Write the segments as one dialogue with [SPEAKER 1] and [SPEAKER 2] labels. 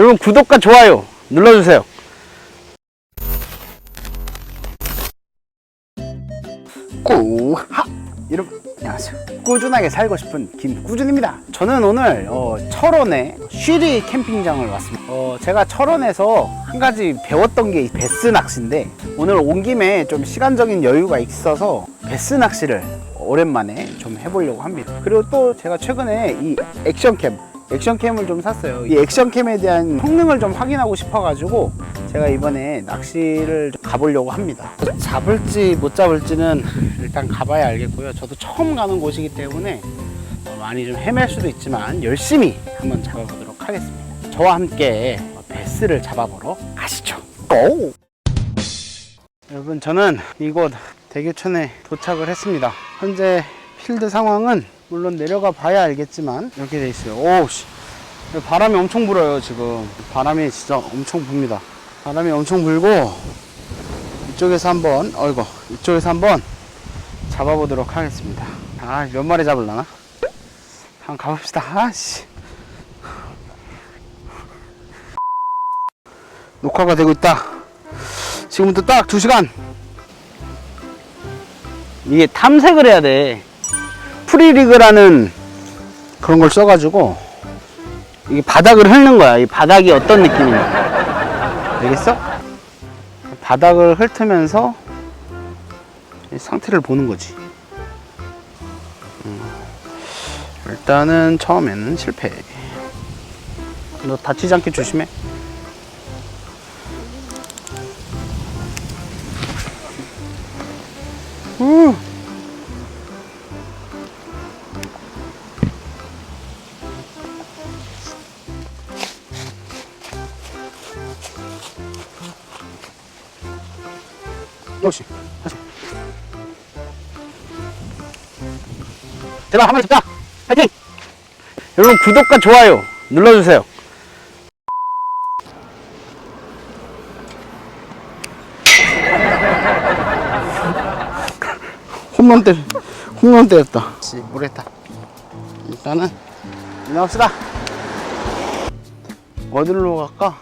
[SPEAKER 1] 여러분 구독과 좋아요 눌러주세요. 꾸하 여러분 안녕하세요. 꾸준하게 살고 싶은 김꾸준입니다. 저는 오늘 어, 철원에 쉬리 캠핑장을 왔습니다. 어, 제가 철원에서 한 가지 배웠던 게 베스 낚시인데 오늘 온 김에 좀 시간적인 여유가 있어서 베스 낚시를 오랜만에 좀 해보려고 합니다. 그리고 또 제가 최근에 이 액션캠 액션캠을 좀 샀어요. 이 액션캠에 대한 성능을 좀 확인하고 싶어가지고 제가 이번에 낚시를 좀 가보려고 합니다. 잡을지 못 잡을지는 일단 가봐야 알겠고요. 저도 처음 가는 곳이기 때문에 어, 많이 좀 헤맬 수도 있지만 열심히 한번 잡아보도록 하겠습니다. 저와 함께 베스를 잡아보러 가시죠. 고! 여러분 저는 이곳 대교천에 도착을 했습니다. 현재 필드 상황은 물론 내려가 봐야 알겠지만 이렇게 돼 있어요. 오씨 바람이 엄청 불어요 지금. 바람이 진짜 엄청 붑니다. 바람이 엄청 불고 이쪽에서 한번 어이구 이쪽에서 한번 잡아보도록 하겠습니다. 아 몇 마리 잡을라나? 한번 가봅시다. 아씨. 녹화가 되고 있다. 지금부터 딱 2시간. 이게 탐색을 해야 돼. 프리리그라는 그런 걸 써가지고 이게 바닥을 훑는 거야. 이 바닥이 어떤 느낌인가. 알겠어? 바닥을 훑으면서 이 상태를 보는 거지. 음. 일단은 처음에는 실패. 너 다치지 않게 조심해. 우. 역시. 다시 제발 한 마리 잡자 파이팅! 여러분 구독과 좋아요 눌러주세요. 홈런 때 홈런 때였다. 씨 모르겠다. 일단은 나갑시다. 어디로 갈까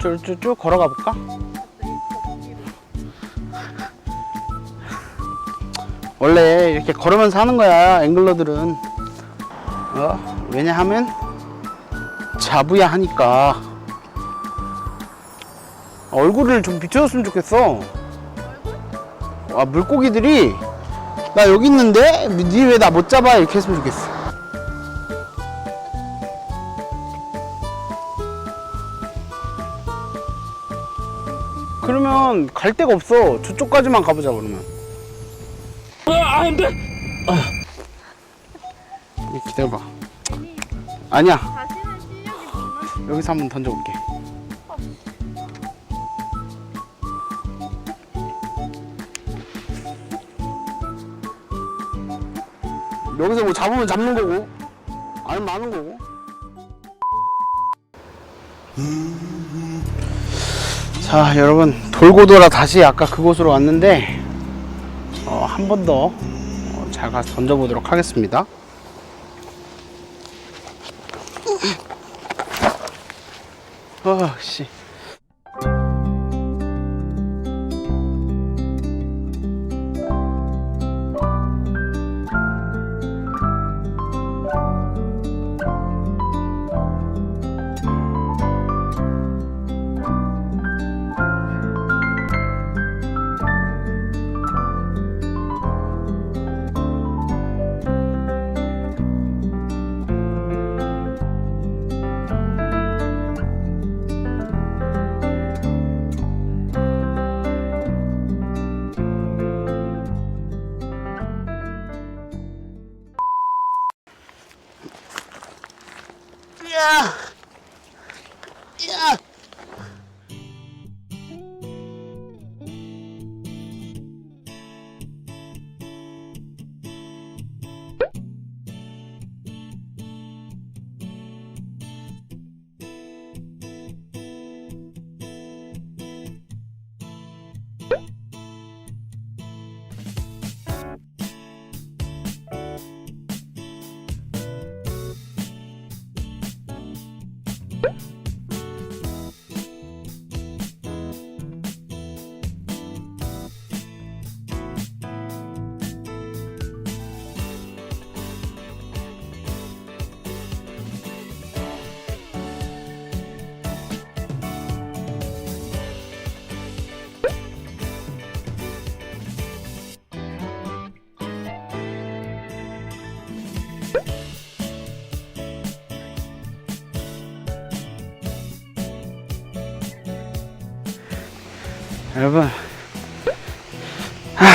[SPEAKER 1] 쭉쭉쭉 걸어가 볼까? 원래 이렇게 걸으면서 하는 거야 앵글러들은. 어? 왜냐하면 잡어야 하니까. 얼굴을 좀 비춰줬으면 좋겠어. 아 물고기들이 나 여기 있는데? 니 왜 나 못 잡아? 이렇게 했으면 좋겠어 그러면 갈 데가 없어. 저쪽까지만 가보자 그러면. 아, 안 돼. 기다려봐. 아니야.
[SPEAKER 2] 실력이?
[SPEAKER 1] 여기서 한번 던져볼게. 여기서 뭐 잡으면 잡는 거고, 아니면 마는 거고. 자, 여러분 돌고 돌아 다시 아까 그곳으로 왔는데 어, 한 번더 어, 잘 가서 던져보도록 하겠습니다. 어, 씨. 야! 여러분 하,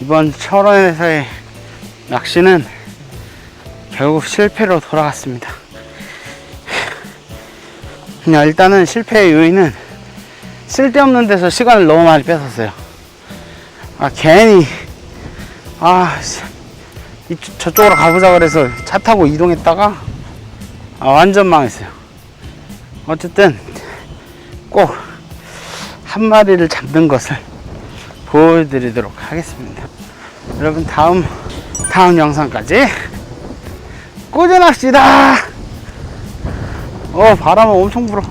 [SPEAKER 1] 이번 철원에서의 낚시는 결국 실패로 돌아갔습니다. 그냥 일단은 실패의 요인은 쓸데없는 데서 시간을 너무 많이 뺏었어요. 아 괜히 아 저쪽으로 가보자 그래서 차 타고 이동했다가 아, 완전 망했어요. 어쨌든 꼭 한 마리를 잡는 것을 보여드리도록 하겠습니다. 여러분 다음 다음 영상까지 꾸준합시다. 어 바람은 엄청 불어.